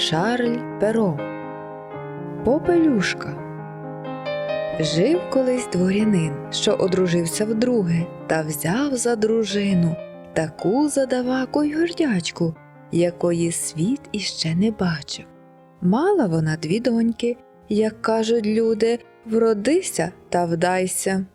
Шарль Перо Попелюшка Жив колись дворянин, що одружився вдруге, та взяв за дружину таку задаваку й гордячку, якої світ іще не бачив. Мала вона дві доньки, як кажуть люди, вродися та вдайся.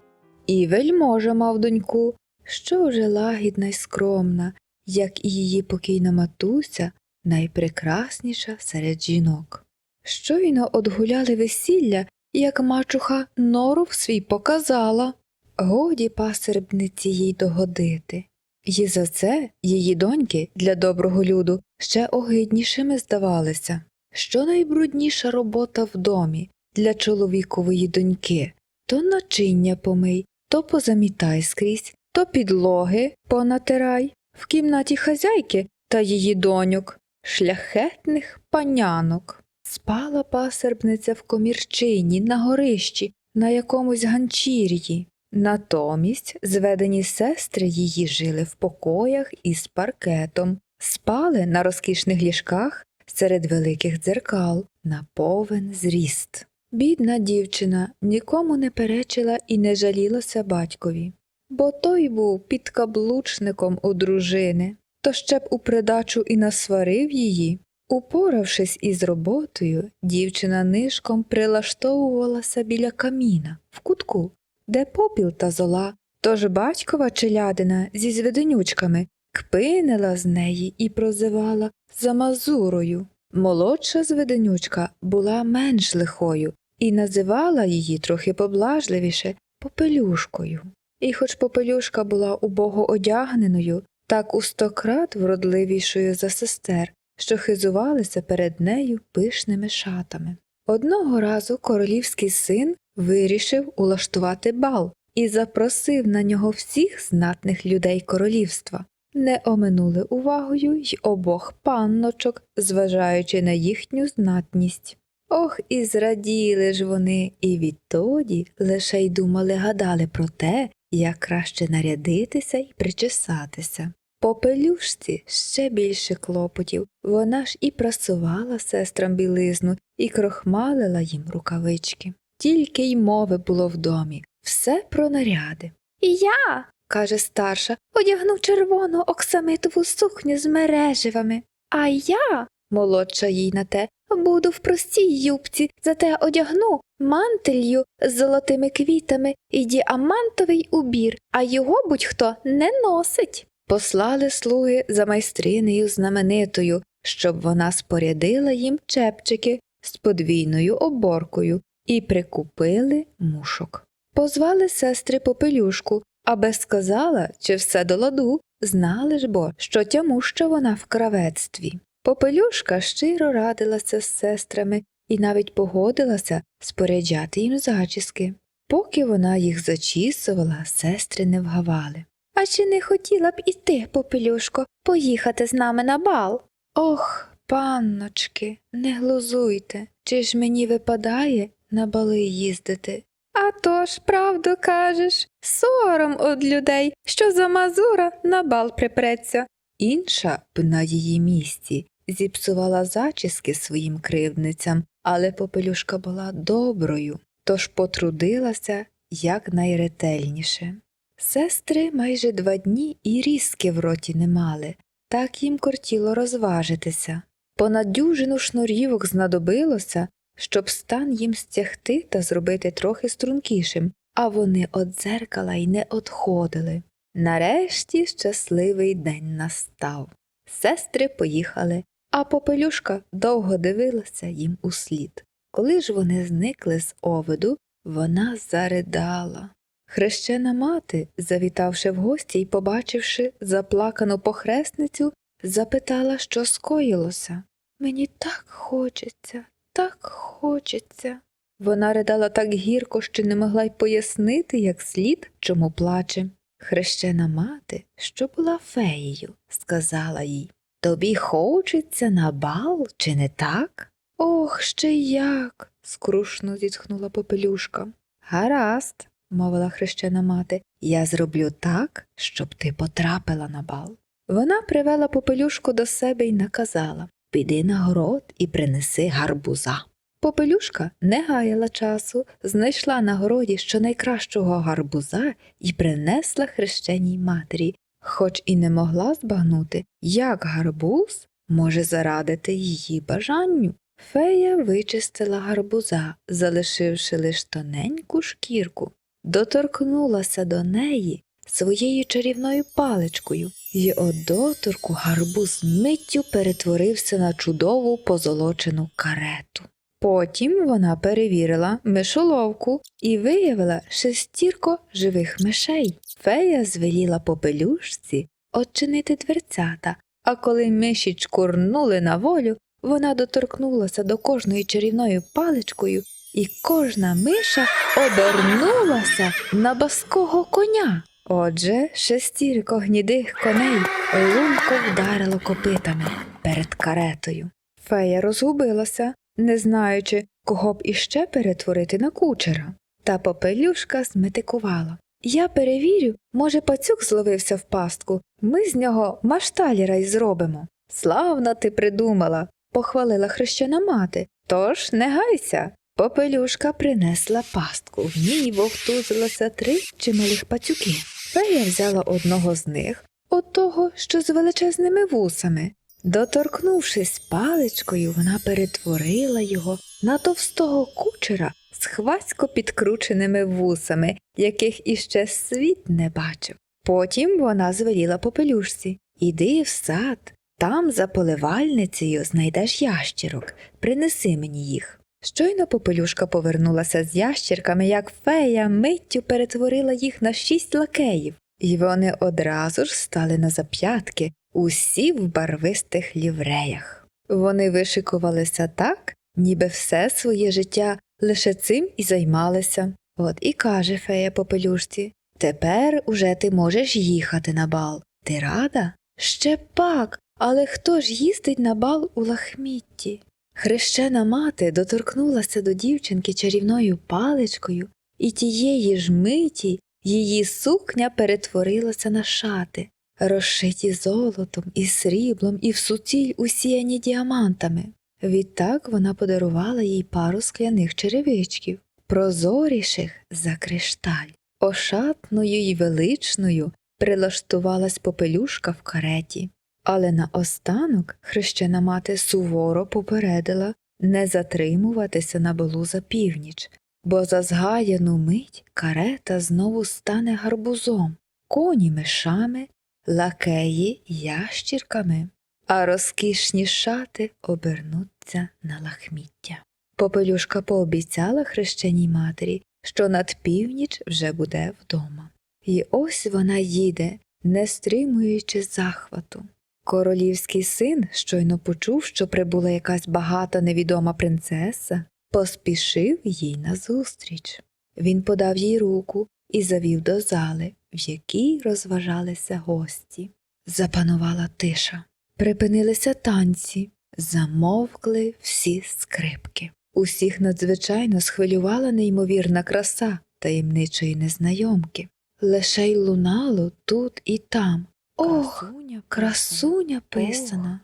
І вельможа мав доньку, що вже лагідна й скромна, як і її покійна матуся, найпрекрасніша серед жінок. Щойно одгуляли весілля, як мачуха норов свій показала. Годі пасербниці їй догодити. І за це її доньки для доброго люду ще огиднішими здавалися. Що найбрудніша робота в домі для чоловікової доньки то начиння помий, то позамітай скрізь, то підлоги понатирай, в кімнаті хазяйки та її доньок, шляхетних панянок. Спала пасербниця в комірчині на горищі, на якомусь ганчір'ї. Натомість зведені сестри її жили в покоях із паркетом, спали на розкішних ліжках серед великих дзеркал на повен зріст. Бідна дівчина нікому не перечила і не жалілася батькові, бо той був підкаблучником у дружини, то ще б у придачу і насварив її. Упоравшись із роботою, дівчина нишком прилаштовувалася біля каміна в кутку, де попіл та зола, тож батькова челядина зі зведенючками кпинила з неї і прозивала замазурою. Молодша зведенючка була менш лихою і називала її трохи поблажливіше попелюшкою. І хоч попелюшка була убого одягненою, так у стократ вродливішою за сестер, що хизувалися перед нею пишними шатами. Одного разу королівський син вирішив улаштувати бал і запросив на нього всіх знатних людей королівства. Не оминули увагою й обох панночок, зважаючи на їхню знатність. Ох, і зраділи ж вони, і відтоді лише й думали гадали про те, як краще нарядитися й причесатися. По пелюшці ще більше клопотів, вона ж і прасувала сестрам білизну, і крохмалила їм рукавички. Тільки й мови було в домі, все про наряди. І я, каже старша, одягну червону оксамитову сукню з мереживами. А я, молодша їй на те, буду в простій юбці, зате одягну мантелью з золотими квітами і діамантовий убір, а його будь-хто не носить. Послали слуги за майстринею знаменитою, щоб вона спорядила їм чепчики з подвійною оборкою і прикупили мушок. Позвали сестри попелюшку, аби сказала, чи все до ладу, знали ж бо, що тямуща вона в кравецтві. Попелюшка щиро радилася з сестрами і навіть погодилася споряджати їм зачіски. Поки вона їх зачісувала, сестри не вгавали. А чи не хотіла б і ти, попелюшко, поїхати з нами на бал? Ох, панночки, не глузуйте, чи ж мені випадає на бали їздити? А то ж, правду кажеш, сором од людей, що за мазура на бал припреться. Інша б на її місці зіпсувала зачіски своїм кривдницям, але попелюшка була доброю, тож потрудилася якнайретельніше. Сестри майже два дні і різки в роті не мали, так їм кортіло розважитися. Понад дюжину шнурівок знадобилося, щоб стан їм стягти та зробити трохи стрункішим, а вони од дзеркала й не одходили. Нарешті щасливий день настав. Сестри поїхали, а попелюшка довго дивилася їм услід. Коли ж вони зникли з овиду, вона заридала. Хрещена мати, завітавши в гості й побачивши заплакану похресницю, запитала, що скоїлося. Мені так хочеться, так хочеться. Вона ридала так гірко, що не могла й пояснити, як слід, чому плаче. Хрещена мати, що була феєю, сказала їй Тобі хочеться на бал, чи не так? Ох, ще як. скрушно зітхнула попелюшка. Гаразд, мовила хрещена мати, я зроблю так, щоб ти потрапила на бал. Вона привела попелюшку до себе і наказала піди на город і принеси гарбуза. Попелюшка не гаяла часу, знайшла на городі щонайкращого гарбуза і принесла хрещеній матері, хоч і не могла збагнути, як гарбуз може зарадити її бажанню. Фея вичистила гарбуза, залишивши лиш тоненьку шкірку, доторкнулася до неї своєю чарівною паличкою, і от доторку гарбуз миттю перетворився на чудову позолочену карету. Потім вона перевірила мишоловку і виявила шестірко живих мишей. Фея звеліла попелюшці odчинити дверцята, а коли миші чкурнули на волю, вона доторкнулася до кожної чарівною паличкою, і кожна миша обернулася на баского коня. Отже, шестірко гнідих коней лунко вдарило копитами перед каретою. Фея розгубилася, не знаючи, кого б іще перетворити на кучера. Та попелюшка зметикувала. Я перевірю, може, пацюк зловився в пастку, ми з нього машталіра й зробимо. Славно ти придумала, похвалила хрещена мати. Тож не гайся. Попелюшка принесла пастку, в ній вовтузилося три чималих пацюки. Фея взяла одного з них, отого, що з величезними вусами. Доторкнувшись паличкою, вона перетворила його на товстого кучера з хвацько підкрученими вусами, яких іще світ не бачив. Потім вона звеліла попелюшці Іди в сад, там за поливальницею знайдеш ящірок, принеси мені їх. Щойно попелюшка повернулася з ящірками, як фея миттю перетворила їх на шість лакеїв, і вони одразу ж стали на зап'ятки, усі в барвистих лівреях. Вони вишикувалися так, ніби все своє життя лише цим і займалися. От і каже фея попелюшці Тепер уже ти можеш їхати на бал. Ти рада? Ще пак, але хто ж їздить на бал у лахмітті? Хрещена мати доторкнулася до дівчинки чарівною паличкою, і тієї ж миті її сукня перетворилася на шати, розшиті золотом і сріблом і в суціль усіяні діамантами. Відтак вона подарувала їй пару скляних черевичків, прозоріших за кришталь. Ошатною й величною прилаштувалась попелюшка в кареті. Але наостанок хрещена мати суворо попередила не затримуватися на балу за північ, бо за згаяну мить карета знову стане гарбузом, коні мишами, лакеї ящірками, а розкішні шати обернуться на лахміття. Попелюшка пообіцяла хрещеній матері, що над північ вже буде вдома. І ось вона їде, не стримуючи захвату. Королівський син, щойно почув, що прибула якась багата невідома принцеса, поспішив їй назустріч. Він подав їй руку і завів до зали, в якій розважалися гості. Запанувала тиша. Припинилися танці, замовкли всі скрипки. Усіх надзвичайно схвилювала неймовірна краса таємничої незнайомки. Лише й лунало тут і там. Ох, красуня писана.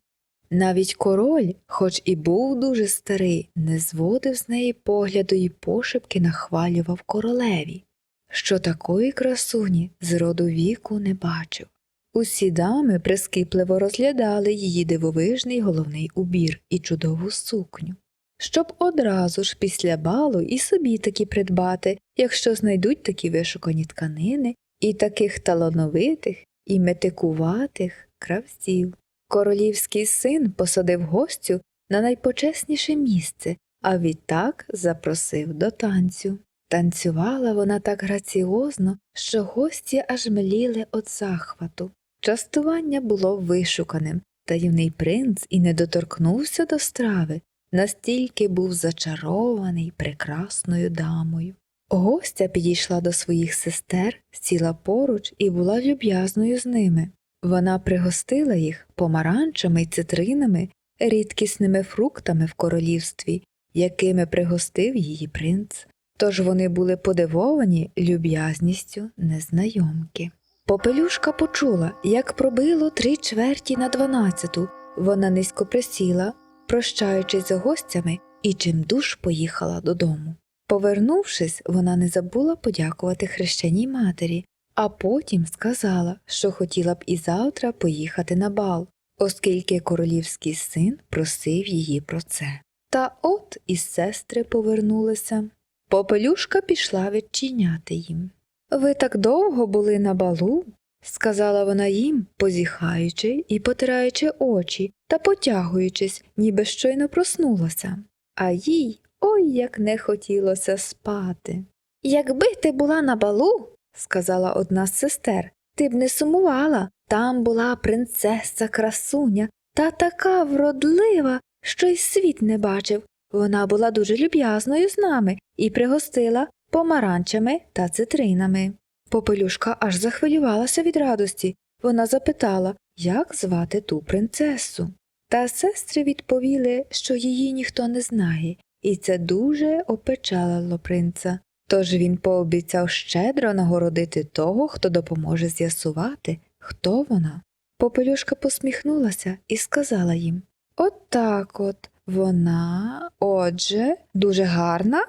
Навіть король, хоч і був дуже старий, не зводив з неї погляду і пошепки нахвалював королеві, що такої красуні з роду віку не бачив. Усі дами прискіпливо розглядали її дивовижний головний убір і чудову сукню, щоб одразу ж після балу і собі такі придбати, якщо знайдуть такі вишукані тканини і таких талановитих і метикуватих кравців. Королівський син посадив гостю на найпочесніше місце, а відтак запросив до танцю. Танцювала вона так граціозно, що гості аж мліли від захвату. Частування було вишуканим, та юний принц і не доторкнувся до страви, настільки був зачарований прекрасною дамою. Гостя підійшла до своїх сестер, сіла поруч і була люб'язною з ними. Вона пригостила їх помаранчами й цитринами, рідкісними фруктами в королівстві, якими пригостив її принц. Тож вони були подивовані люб'язністю незнайомки. Попелюшка почула, як пробило три чверті на дванадцяту. Вона низько присіла, прощаючись з гостями, і чимдуж поїхала додому. Повернувшись, вона не забула подякувати хрещеній матері, а потім сказала, що хотіла б і завтра поїхати на бал, оскільки королівський син просив її про це. Та от і сестри повернулися. Попелюшка пішла відчиняти їм. Ви так довго були на балу, сказала вона їм, позіхаючи і потираючи очі та потягуючись, ніби щойно проснулася. А їй ой як не хотілося спати. Якби ти була на балу, сказала одна з сестер, ти б не сумувала. Там була принцеса красуня та така вродлива, що й світ не бачив. Вона була дуже люб'язною з нами і пригостила помаранчами та цитринами. Попелюшка аж захвилювалася від радості. Вона запитала, як звати ту принцесу. Та сестри відповіли, що її ніхто не знає, і це дуже опечалило принца. Тож він пообіцяв щедро нагородити того, хто допоможе з'ясувати, хто вона. Попелюшка посміхнулася і сказала їм От так от вона, отже, дуже гарна?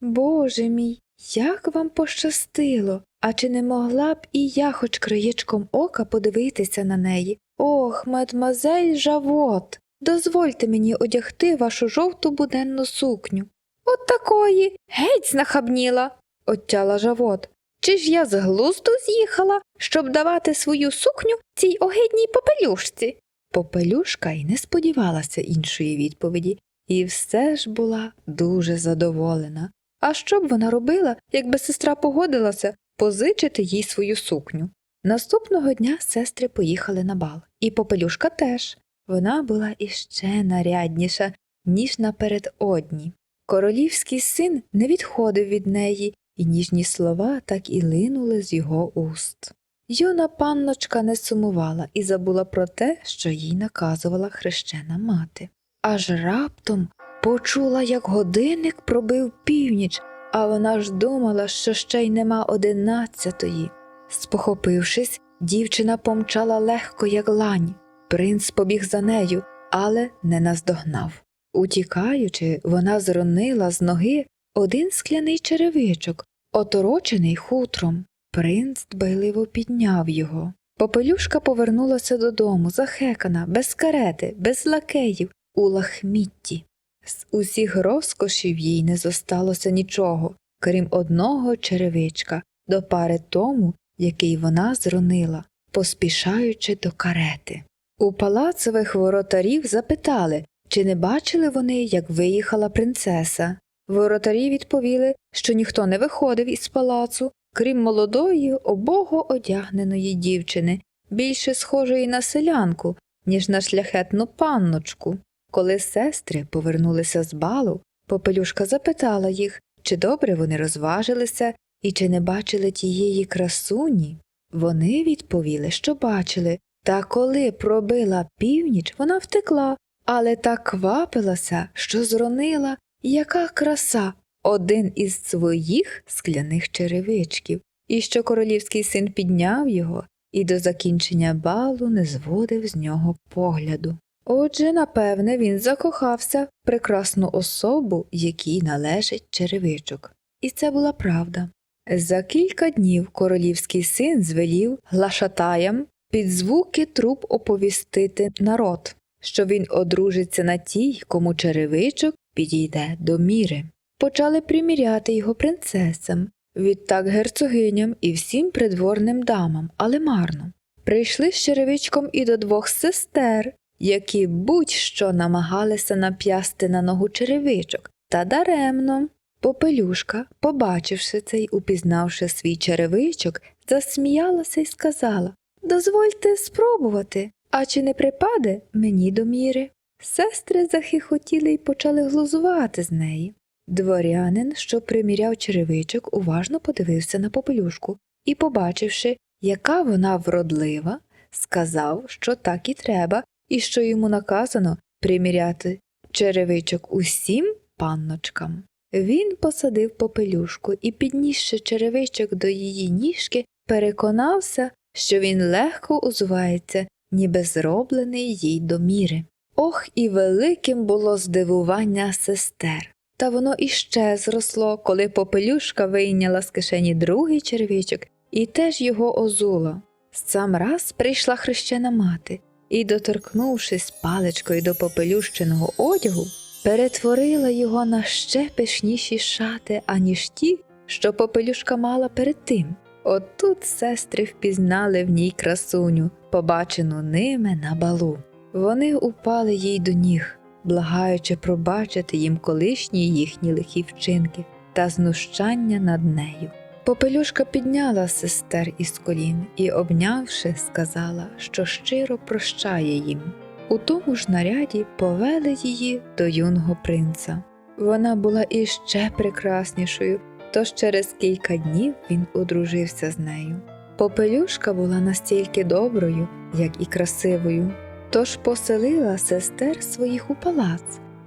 Боже мій, як вам пощастило, а чи не могла б і я хоч краєчком ока подивитися на неї? Ох, мадмазель Жавот, дозвольте мені одягти вашу жовту буденну сукню. От такої, геть знахабніла, оттяла Жавот. Чи ж я з глузду з'їхала, щоб давати свою сукню цій огидній попелюшці? Попелюшка й не сподівалася іншої відповіді, і все ж була дуже задоволена. А що б вона робила, якби сестра погодилася позичити їй свою сукню? Наступного дня сестри поїхали на бал, і попелюшка теж. Вона була іще нарядніша, ніж напередодні. Королівський син не відходив від неї, і ніжні слова так і линули з його уст. Юна панночка не сумувала і забула про те, що їй наказувала хрещена мати. Аж раптом почула, як годинник пробив північ, а вона ж думала, що ще й нема одинадцятої. Спохопившись, дівчина помчала легко, як лань. Принц побіг за нею, але не наздогнав. Утікаючи, вона зронила з ноги один скляний черевичок, оторочений хутром. Принц дбайливо підняв його. Попелюшка повернулася додому, захекана, без карети, без лакеїв, у лахмітті. З усіх розкошів їй не зосталося нічого, крім одного черевичка, до пари тому, який вона зронила, поспішаючи до карети. У палацових воротарів запитали, чи не бачили вони, як виїхала принцеса. Воротарі відповіли, що ніхто не виходив із палацу, крім молодої, обого одягненої дівчини, більше схожої на селянку, ніж на шляхетну панночку. Коли сестри повернулися з балу, попелюшка запитала їх, чи добре вони розважилися і чи не бачили тієї красуні. Вони відповіли, що бачили, та коли пробила північ, вона втекла, але так квапилася, що зронила, яка краса, один із своїх скляних черевичків, і що королівський син підняв його і до закінчення балу не зводив з нього погляду. Отже, напевне, він закохався в прекрасну особу, якій належить черевичок. І це була правда. За кілька днів королівський син звелів глашатаям під звуки труб оповістити народ, що він одружиться на тій, кому черевичок підійде до міри. Почали приміряти його принцесам, відтак герцогиням і всім придворним дамам, але марно. Прийшли з черевичком і до двох сестер, які будь-що намагалися нап'ясти на ногу черевичок, та даремно. Попелюшка, побачивши це й упізнавши свій черевичок, засміялася й сказала Дозвольте спробувати, а чи не припаде мені до міри? Сестри захихотіли й почали глузувати з неї. Дворянин, що приміряв черевичок, уважно подивився на попелюшку і, побачивши, яка вона вродлива, сказав, що так і треба, і що йому наказано приміряти черевичок усім панночкам. Він посадив попелюшку і, піднісши черевичок до її ніжки, переконався, що він легко узувається, ніби зроблений їй до міри. Ох, і великим було здивування сестер. Та воно іще зросло, коли попелюшка вийняла з кишені другий червічок і теж його озула. Сам раз прийшла хрещена мати і, доторкнувшись паличкою до попелющеного одягу, перетворила його на ще пишніші шати, аніж ті, що попелюшка мала перед тим. Отут сестри впізнали в ній красуню, побачену ними на балу. Вони упали їй до ніг, благаючи пробачити їм колишні їхні лихі вчинки та знущання над нею. Попелюшка підняла сестер із колін і, обнявши, сказала, що щиро прощає їм. У тому ж наряді повели її до юного принца. Вона була іще прекраснішою, тож через кілька днів він одружився з нею. Попелюшка була настільки доброю, як і красивою, тож поселила сестер своїх у палац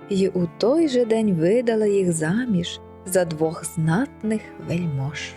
і у той же день видала їх заміж за двох знатних вельмож.